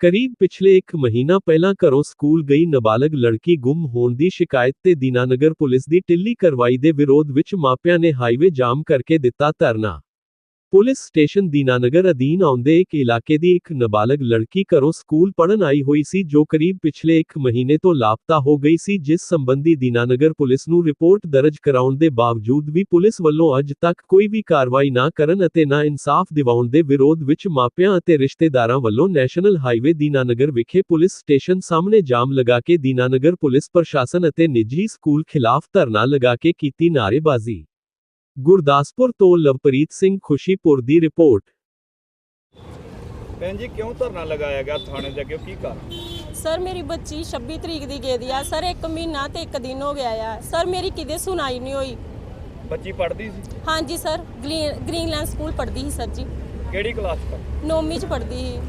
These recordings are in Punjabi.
ਕਰੀਬ ਪਿਛਲੇ ਇੱਕ ਮਹੀਨਾ ਪਹਿਲਾਂ ਘਰੋਂ ਸਕੂਲ ਗਈ ਨਾਬਾਲਗ ਲੜਕੀ ਗੁੰਮ ਹੋਣ ਦੀ ਸ਼ਿਕਾਇਤ ਤੇ ਦੀਨਾਨਗਰ ਪੁਲਿਸ ਦੀ ਢਿੱਲੀ ਕਾਰਵਾਈ ਦੇ ਵਿਰੋਧ ਵਿੱਚ ਮਾਪਿਆਂ ਨੇ ਹਾਈਵੇ ਜਾਮ ਕਰਕੇ ਦਿੱਤਾ ਧਰਨਾ। ਪੁਲਿਸ ਸਟੇਸ਼ਨ ਦੀਨਾਨਗਰ ਅਧੀਨ ਆਉਂਦੇ ਇੱਕ ਇਲਾਕੇ ਦੀ ਇੱਕ ਨਾਬਾਲਗ ਲੜਕੀ ਘਰੋਂ ਸਕੂਲ ਪੜਨ ਆਈ ਹੋਈ ਸੀ, ਜੋ ਕਰੀਬ ਪਿਛਲੇ ਇੱਕ ਮਹੀਨੇ ਤੋਂ ਲਾਪਤਾ ਹੋ ਗਈ ਸੀ, ਜਿਸ ਸੰਬੰਧੀ ਦੀਨਾਨਗਰ ਪੁਲਿਸ ਨੂੰ ਰਿਪੋਰਟ ਦਰਜ ਕਰਾਉਣ ਦੇ ਬਾਵਜੂਦ ਵੀ ਪੁਲਿਸ ਵੱਲੋਂ ਅੱਜ ਤੱਕ ਕੋਈ ਵੀ ਕਾਰਵਾਈ ਨਾ ਕਰਨ ਅਤੇ ਨਾ ਇਨਸਾਫ ਦਿਵਾਉਣ ਦੇ ਵਿਰੋਧ ਵਿੱਚ ਮਾਪਿਆਂ ਅਤੇ ਰਿਸ਼ਤੇਦਾਰਾਂ ਵੱਲੋਂ ਨੈਸ਼ਨਲ ਹਾਈਵੇ ਦੀਨਾਨਗਰ ਵਿਖੇ ਪੁਲਿਸ ਸਟੇਸ਼ਨ ਸਾਹਮਣੇ ਜਾਮ ਲਗਾ ਕੇ ਦੀਨਾਨਗਰ ਪੁਲਿਸ ਪ੍ਰਸ਼ਾਸਨ ਅਤੇ ਨਿੱਜੀ ਸਕੂਲ ਖਿਲਾਫ ਧਰਨਾ ਲਗਾ ਕੇ ਕੀਤੀ ਨਾਅਰੇਬਾਜ਼ੀ। ਗੁਰਦਾਸਪੁਰ ਤੋਂ ਲਵਪ੍ਰੀਤ ਸਿੰਘ ਖੁਸ਼ੀਪੁਰ ਦੀ ਰਿਪੋਰਟ। ਭੈਣ ਜੀ ਕਿਉਂ ਧਰਨਾ ਲਗਾਇਆ ਗਿਆ ਥਾਣੇ ਦੇ ਅੱਗੇ? ਕੀ ਕਾਰਨ? ਸਰ ਮੇਰੀ ਬੱਚੀ 26 ਤਰੀਕ ਦੀ ਗਈ ਆ। ਸਰ ਇੱਕ ਮਹੀਨਾ ਤੇ ਇੱਕ ਦਿਨ ਹੋ ਗਿਆ ਆ। ਸਰ ਮੇਰੀ ਕਿਤੇ ਸੁਣਾਈ ਨਹੀਂ ਹੋਈ। ਬੱਚੀ ਪੜ੍ਹਦੀ ਸੀ? ਹਾਂਜੀ ਸਰ। ਗ੍ਰੀਨਲੈਂਡ ਸਕੂਲ ਪੜ੍ਹਦੀ ਸੀ ਸਰ ਜੀ। ਕਿਹੜੀ ਕਲਾਸ ਚ ਨੌਵੀਂ ਚ ਪੜ੍ਹਦੀ ਸੀ।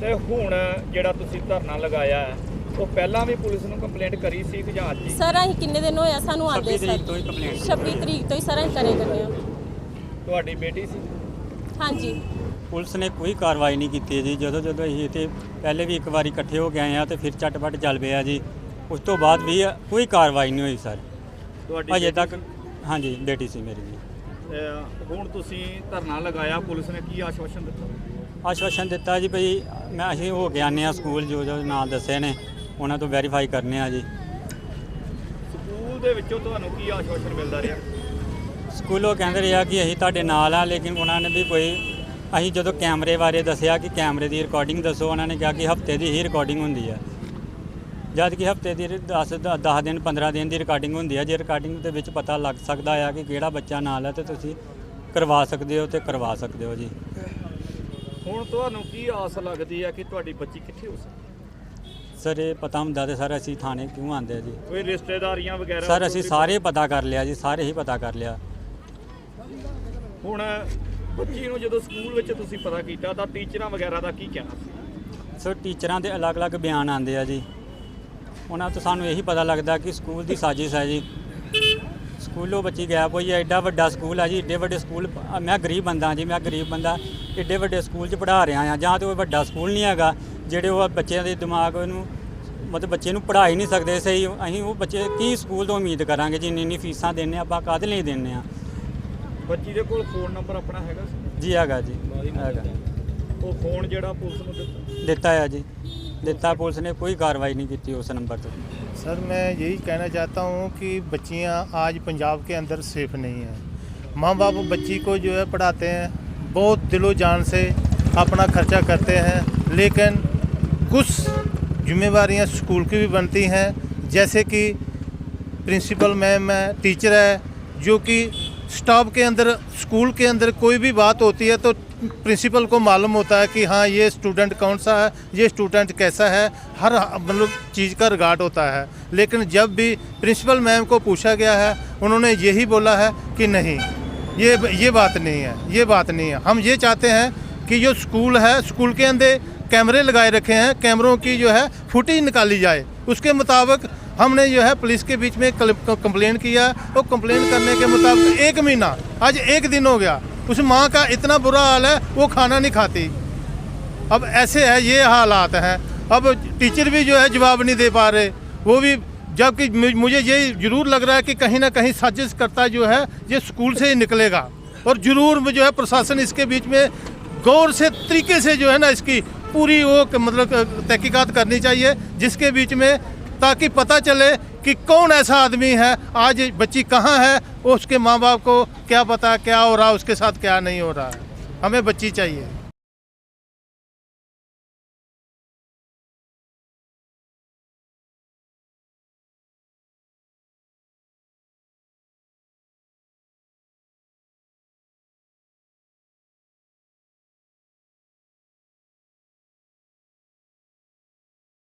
ਤੇ ਹੁਣ ਜਿਹੜਾ ਤੁਸੀਂ ਧਰਨਾ ਲਗਾਇਆ ਹੈ, ਉਹ ਪਹਿਲਾਂ ਵੀ ਪੁਲਿਸ ਨੂੰ ਕੰਪਲੇਂਟ ਕਰੀ ਸੀ ਕਿ ਜਾਂ ਅੱਜ ਹੀ? ਸਰ ਅਸੀਂ ਕਿੰਨੇ ਦਿਨ ਹੋਇਆ ਸਾਨੂੰ ਆਂਦੇ ਸਰ। 26 ਤਰੀਕ ਤੋਂ ਹੀ ਸਰ ਅਸੀਂ ਕਰੇ ਕਰਦੇ ਹਾਂ। ਤੁਹਾਡੀ ਬੇਟੀ ਸੀ? ਹਾਂਜੀ। ਪੁਲਿਸ ਨੇ ਕੋਈ ਕਾਰਵਾਈ ਨਹੀਂ ਕੀਤੀ ਜੀ। ਜਦੋਂ ਜਦੋਂ ਅਸੀਂ ਇੱਥੇ ਪਹਿਲੇ ਵੀ ਇੱਕ ਵਾਰੀ ਇਕੱਠੇ ਹੋ ਕੇ ਆਏ ਆ ਤੇ ਫਿਰ ਝਟਪਟ ਚੱਲ ਪਿਆ ਜੀ। ਉਸ ਤੋਂ ਬਾਅਦ ਵੀ ਕੋਈ ਕਾਰਵਾਈ ਨਹੀਂ ਹੋਈ ਸਰ। ਤੁਹਾਡੀ ਅਜੇ ਬੇਟੀ ਤੱਕ ਹਾਂਜੀ ਬੇਟੀ ਸੀ ਮੇਰੀ ਜੀ। ਅਹ ਹੁਣ ਤੁਸੀਂ ਧਰਨਾ ਲਗਾਇਆ ਪੁਲਿਸ ਨੇ ਕੀ ਆਸ਼ਵਾਸਨ ਦਿੱਤਾ? ਆਸ਼ਵਾਸਨ ਦਿੱਤਾ ਜੀ ਭਈ ਮੈਂ ਅਸੀਂ ਹੋ ਕੇ ਆਨੇ ਆ ਸਕੂਲ ਜੋ ਜੋ ਨਾਂ ਦੱਸੇ ਨੇ। ਉਹਨਾਂ ਤੋਂ ਵੈਰੀਫਾਈ ਕਰਨੇ ਆ ਜੀ। ਸਕੂਲ ਦੇ ਵਿੱਚੋਂ ਤੁਹਾਨੂੰ ਕੀ ਆਸ਼ਵਾਸਨ ਮਿਲਦਾ ਰਿਹਾ? ਸਕੂਲੋਂ ਕਹਿੰਦੇ ਰਿਹਾ ਕਿ ਅਸੀਂ ਤੁਹਾਡੇ ਨਾਲ ਆ ਲੇਕਿਨ ਉਹਨਾਂ ਨੇ ਵੀ ਕੋਈ ਅਸੀਂ ਜਦੋਂ ਕੈਮਰੇ ਬਾਰੇ ਦੱਸਿਆ ਕਿ ਕੈਮਰੇ ਦੀ ਰਿਕਾਰਡਿੰਗ ਦੱਸੋ ਉਹਨਾਂ ਨੇ ਕਿਹਾ ਕਿ ਹਫ਼ਤੇ ਦੀ ਹੀ ਰਿਕਾਰਡਿੰਗ ਹੁੰਦੀ ਹੈ ਜਦ ਕਿ ਹਫ਼ਤੇ ਦੀ 10 10 ਦਿਨ 15 ਦਿਨ ਦੀ ਰਿਕਾਰਡਿੰਗ ਹੁੰਦੀ ਹੈ ਜੇ ਰਿਕਾਰਡਿੰਗ ਦੇ ਵਿੱਚ ਪਤਾ ਲੱਗ ਸਕਦਾ ਆ ਕਿ ਕਿਹੜਾ ਬੱਚਾ ਨਾਲ ਹੈ ਤੇ ਤੁਸੀਂ ਕਰਵਾ ਸਕਦੇ ਹੋ ਤੇ ਕਰਵਾ ਸਕਦੇ ਹੋ ਜੀ। ਹੁਣ ਤੁਹਾਨੂੰ ਕੀ ਆਸ ਲੱਗਦੀ ਹੈ ਕਿ ਤੁਹਾਡੀ ਬੱਚੀ ਕਿੱਥੇ ਹੋ ਸਕਦੀ? ਸਰ ਇਹ ਪਤਾ ਹੁੰਦਾ ਤੇ ਸਰ ਅਸੀਂ ਥਾਣੇ ਕਿਉਂ ਆਂਦੇ ਜੀ? ਕੋਈ ਰਿਸ਼ਤੇਦਾਰੀਆਂ ਵਗੈਰਾ ਸਰ ਅਸੀਂ ਕੋਈ- ਸਾਰੇ ਪਤਾ ਕਰ ਲਿਆ ਜੀ ਸਾਰੇ ਹੀ ਪਤਾ ਕਰ ਲਿਆ। ਹੁਣ ਬੱਚੀ ਨੂੰ ਜਦੋਂ ਸਕੂਲ ਵਿੱਚ ਤੁਸੀਂ ਪਤਾ ਕੀਤਾ ਤਾਂ ਟੀਚਰਾਂ ਵਗੈਰਾ ਦਾ ਕੀ ਕਹਿਣਾ ਸੀ? ਸੋ ਟੀਚਰਾਂ ਦੇ ਅਲੱਗ-ਅਲੱਗ ਬਿਆਨ ਆਉਂਦੇ ਆ ਜੀ। ਉਹਨਾਂ ਤੋਂ ਸਾਨੂੰ ਇਹੀ ਪਤਾ ਲੱਗਦਾ ਕਿ ਸਕੂਲ ਦੀ ਸਾਜ਼ਿਸ਼ ਹੈ ਜੀ। ਸਕੂਲੋਂ ਬੱਚੀ ਗਾਇਬ ਹੋਈ ਹੈ ਐਡਾ ਵੱਡਾ ਸਕੂਲ ਹੈ ਜੀ ਏਡੇ ਵੱਡੇ ਸਕੂਲ ਮੈਂ ਗਰੀਬ ਬੰਦਾ ਜੀ ਮੈਂ ਗਰੀਬ ਬੰਦਾ ਏਡੇ ਵੱਡੇ ਸਕੂਲ 'ਚ ਪੜ੍ਹਾ ਰਿਹਾ ਆ ਜਾਂ ਤੇ ਉਹ ਵੱਡਾ ਸਕੂਲ ਨਹੀਂ ਹੈਗਾ। ਜਿਹੜੇ ਉਹ ਬੱਚਿਆਂ ਦੇ ਦਿਮਾਗ ਨੂੰ ਮਤਲਬ ਬੱਚੇ ਨੂੰ ਪੜ੍ਹਾ ਹੀ ਨਹੀਂ ਸਕਦੇ ਸਹੀ ਅਸੀਂ ਉਹ ਬੱਚੇ ਕੀ ਸਕੂਲ ਤੋਂ ਉਮੀਦ ਕਰਾਂਗੇ ਜੀ ਇੰਨੀ ਇੰਨੀ ਫੀਸਾਂ ਦਿੰਨੇ ਆਪਾਂ ਕਾਹਦੇ ਲਈ ਦਿੰਨੇ ਆ ਬੱਚੀ ਦੇ ਕੋਲ ਫੋਨ ਨੰਬਰ ਆਪਣਾ ਹੈਗਾ ਸੀ ਜੀ ਹੈਗਾ ਜੀ ਹੈਗਾ ਉਹ ਫੋਨ ਜਿਹੜਾ ਪੁਲਿਸ ਨੂੰ ਦਿੱਤਾ ਦਿੱਤਾ ਆ ਜੀ ਦਿੱਤਾ ਪੁਲਿਸ ਨੇ ਕੋਈ ਕਾਰਵਾਈ ਨਹੀਂ ਕੀਤੀ ਉਸ ਨੰਬਰ ਤੇ सर मैं यही कहना चाहता हूँ कि बच्चियाँ आज पंजाब के अंदर सेफ नहीं हैं माँ बाप बच्ची को जो है पढ़ाते हैं बहुत दिलो जान से अपना खर्चा करते हैं लेकिन कुछ जिम्मेवारियाँ स्कूल की भी बनती हैं। जैसे कि प्रिंसिपल मैम है, टीचर है, जो कि स्टाफ के अंदर, स्कूल के अंदर कोई भी बात होती है तो प्रिंसिपल को मालूम होता है कि हाँ ये स्टूडेंट कौन सा है, ये स्टूडेंट कैसा है, हर मतलब चीज़ का रिगार्ड होता है। लेकिन जब भी प्रिंसिपल मैम को पूछा गया है, उन्होंने यही बोला है कि नहीं, ये ये बात नहीं है, ये बात नहीं है। हम ये चाहते हैं कि जो स्कूल है, स्कूल के अंदर कैमरे लगाए रखे हैं, कैमरों की जो है फुटेज निकाली जाए। उसके मुताबिक हमने जो है पुलिस के बीच में कंप्लेन किया। और कंप्लेन करने के मुताबिक एक महीना, आज एक दिन हो गया। उस माँ का इतना बुरा हाल है, वो खाना नहीं खाती। अब ऐसे है, ये हालात हैं। अब टीचर भी जो है जवाब नहीं दे पा रहे। वो भी, जबकि मुझे ये ज़रूर लग रहा है कि कहीं ना कहीं साजिश करता जो है, ये स्कूल से ही निकलेगा। और ज़रूर जो है प्रशासन इसके बीच में गौर से तरीके से जो है ना इसकी पूरी वो क- मतलब तहकीकात करनी चाहिए जिसके बीच में ताकि पता चले कि कौन ऐसा आदमी है आज बच्ची कहाँ है वो उसके माँ बाप को क्या पता क्या हो रहा है उसके साथ क्या नहीं हो रहा है हमें बच्ची चाहिए